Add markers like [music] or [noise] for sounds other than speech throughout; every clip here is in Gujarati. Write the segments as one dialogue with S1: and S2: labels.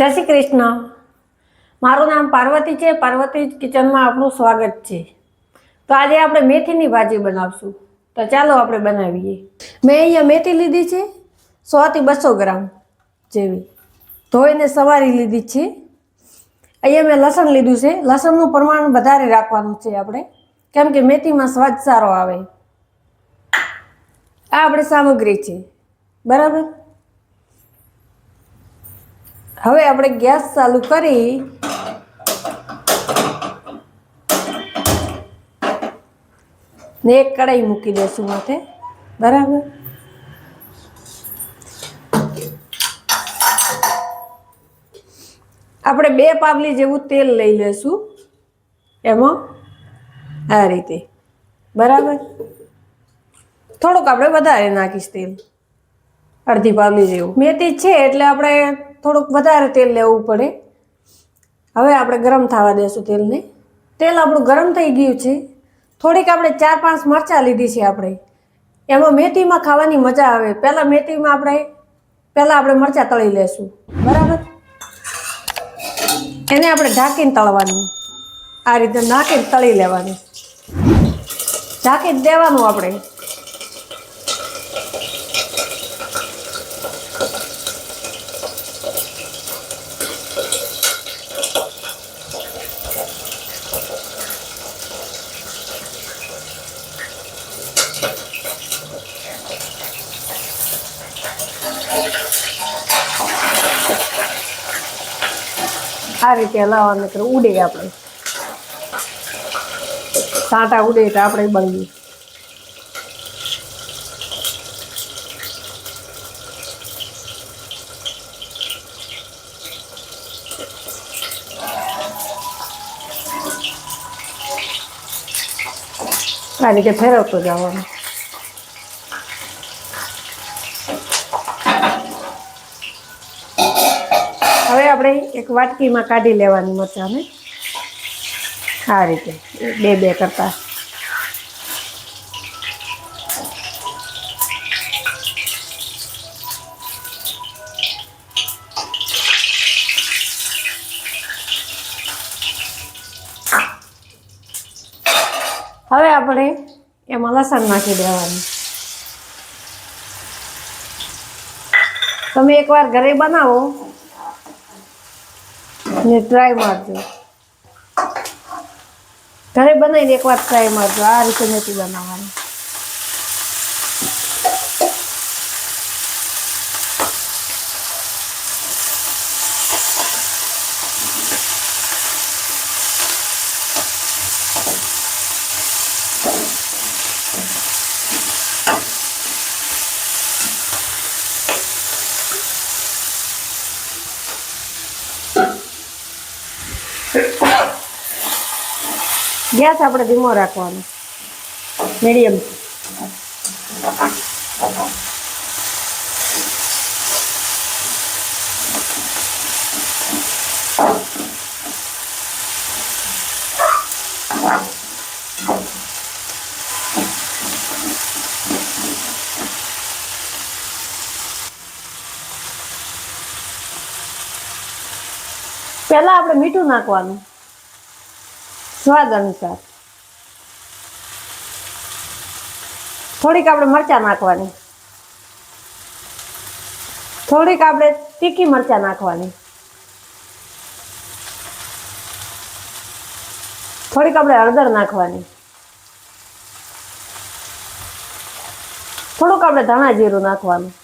S1: જય શ્રી કૃષ્ણ. મારું નામ પાર્વતી છે. પાર્વતી કિચનમાં આપનું સ્વાગત છે. તો આજે આપણે મેથીની ભાજી બનાવશું. તો ચાલો આપણે બનાવીએ. મેં અહીંયા મેથી લીધી છે સોથી બસો ગ્રામ જેવી. ધોઈને સવારી લીધી છે. અહીંયા મેં લસણ લીધું છે. લસણનું પ્રમાણ વધારે રાખવાનું છે આપણે. કેમ કે મેથીમાં સ્વાદ સારો આવે. આ આપણી સામગ્રી છે. બરાબર? હવે આપણે ગેસ ચાલુ કરી. ને એક કઢાઈ મૂકી દઈશું માથે. બરાબર? આપણે બે પાવલી જેવું તેલ લઈ લેશું એમાં? આ રીતે. બરાબર? થોડુંક આપણે વધારે નાખીશ તેલ. અડધી પાવલી જેવું. મેથી છે એટલે આપણે થોડુંક વધારે તેલ લેવું પડે. હવે આપણે ગરમ થવા દેશું તેલને. તેલ આપણું ગરમ થઈ ગયું છે. થોડીક આપણે ચાર પાંચ મરચાં લીધી છે આપણે. એમાં મેથીમાં ખાવાની મજા આવે. પહેલાં મેથીમાં આપણે, પહેલાં આપણે મરચાં તળી લેશું. બરાબર? એને આપણે ઢાંકીને તળવાનું. આ રીતે નાખીને તળી લેવાનું. ઢાંકી જ દેવાનું આપણે. આ રીતે હલાવવાનું કરે ઉડે આપણે. સાંટા ઉડે તો આપણે બળીએ. આ રીતે ફેરવતો જવાનું હવે આપણે એક વાટકીમાં કાઢી લેવાની મરચાંને. આ રીતે, બે બે કરતા. હવે આપણે એમાં લસણ નાખી દેવાનું. તમે એકવાર ઘરે બનાવો. ને ટ્રાય મારજો. ઘરે બનાવીને એકવાર ટ્રાય મારજો. આ રીતે નથી બનાવવાની. [coughs] ગેસ આપણે ધીમો રાખવાનો. મીડિયમ પહેલા આપણે મીઠું નાખવાનું. સ્વાદ અનુસાર. થોડીક આપણે મરચાં નાખવાની. થોડીક આપણે તીખી મરચાં નાખવાની. થોડીક આપણે હળદર નાખવાની. થોડુંક આપણે ધાણા જીરું નાખવાનું.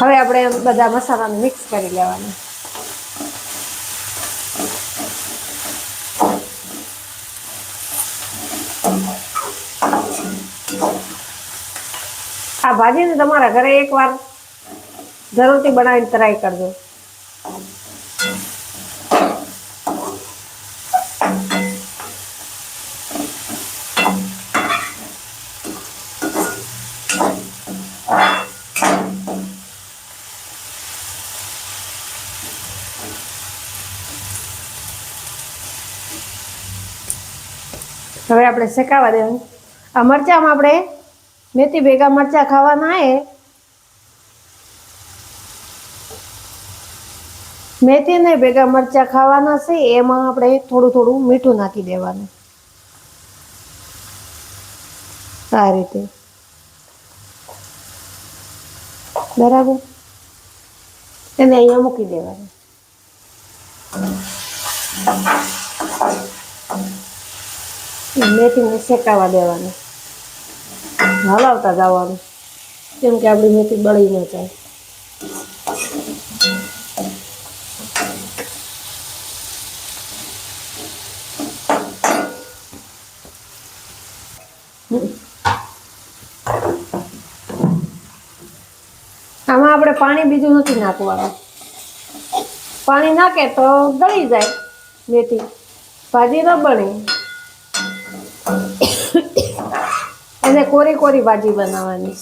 S1: હવે આપણે બધા મસાલાને મિક્સ કરી લેવાનું. આ ભાજીને તમારા ઘરે એકવાર જરૂરથી બનાવીને ટ્રાય કરજો. હવે આપણે શેકાવા દેવાનું. આ મરચાંમાં આપણે મેથી ભેગા મરચાં ખાવાના એ મેથીને ભેગા મરચાં ખાવાના છે, એમાં આપણે થોડું થોડું મીઠું નાખી દેવાનું. આ રીતે. બરાબર? એને અહીંયા મૂકી દેવાનું. મેથીને શેકાવા દેવાની. હલાવતા જવાનું. કેમ કે આપણી મેથી બળી ન જાય. આમાં આપણે પાણી બીજું નથી નાખવાનું. પાણી નાખે તો ગળી જાય મેથી. ભાજી ન બને. એને કોરી કોરી ભાજી બનાવવાની.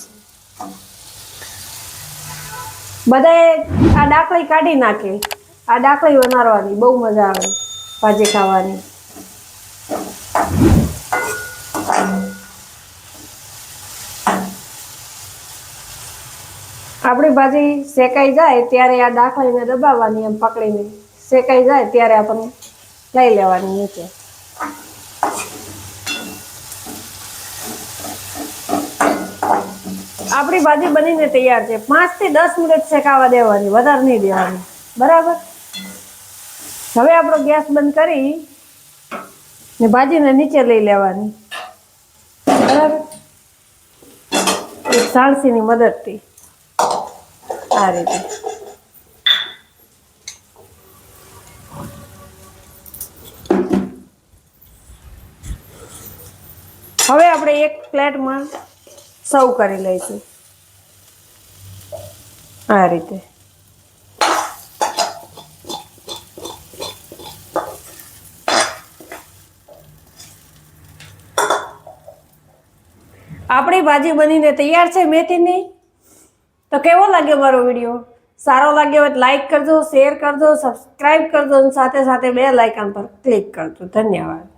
S1: બધાએ આ ડાકળી કાઢી નાખે. આ ડાકળી બનાવવાની બહુ મજા આવે ભાજી ખાવાની. આપણી ભાજી શેકાઈ જાય ત્યારે આ ડાકળીને દબાવવાની એમ પકડીને. શેકાઈ જાય ત્યારે આપણને લઈ લેવાની નીચે. આપણી ભાજી બનીને તૈયાર છે. પાંચથી દસ મિનિટ શેકાવા દેવાની, વધારે નહીં દેવાની. બરાબર? હવે આપણો ગેસ બંધ કરી ને ભાજીને નીચે લઈ લેવાની. બરાબર? સાણસીની મદદથી. આ રીતે. હવે આપણે એક પ્લેટમાં સર્વ કરી લઈશું આ રીતે. આપણી ભાજી બનીને તૈયાર છે મેથીની? તો કેવો લાગ્યો મારો વીડિયો? સારો લાગ્યો હોય લાઈક કરજો, શેર કરજો સબસ્ક્રાઈબ કરજો અને સાથે સાથે બે લાઇકન પર ક્લિક કરજો. ધન્યવાદ.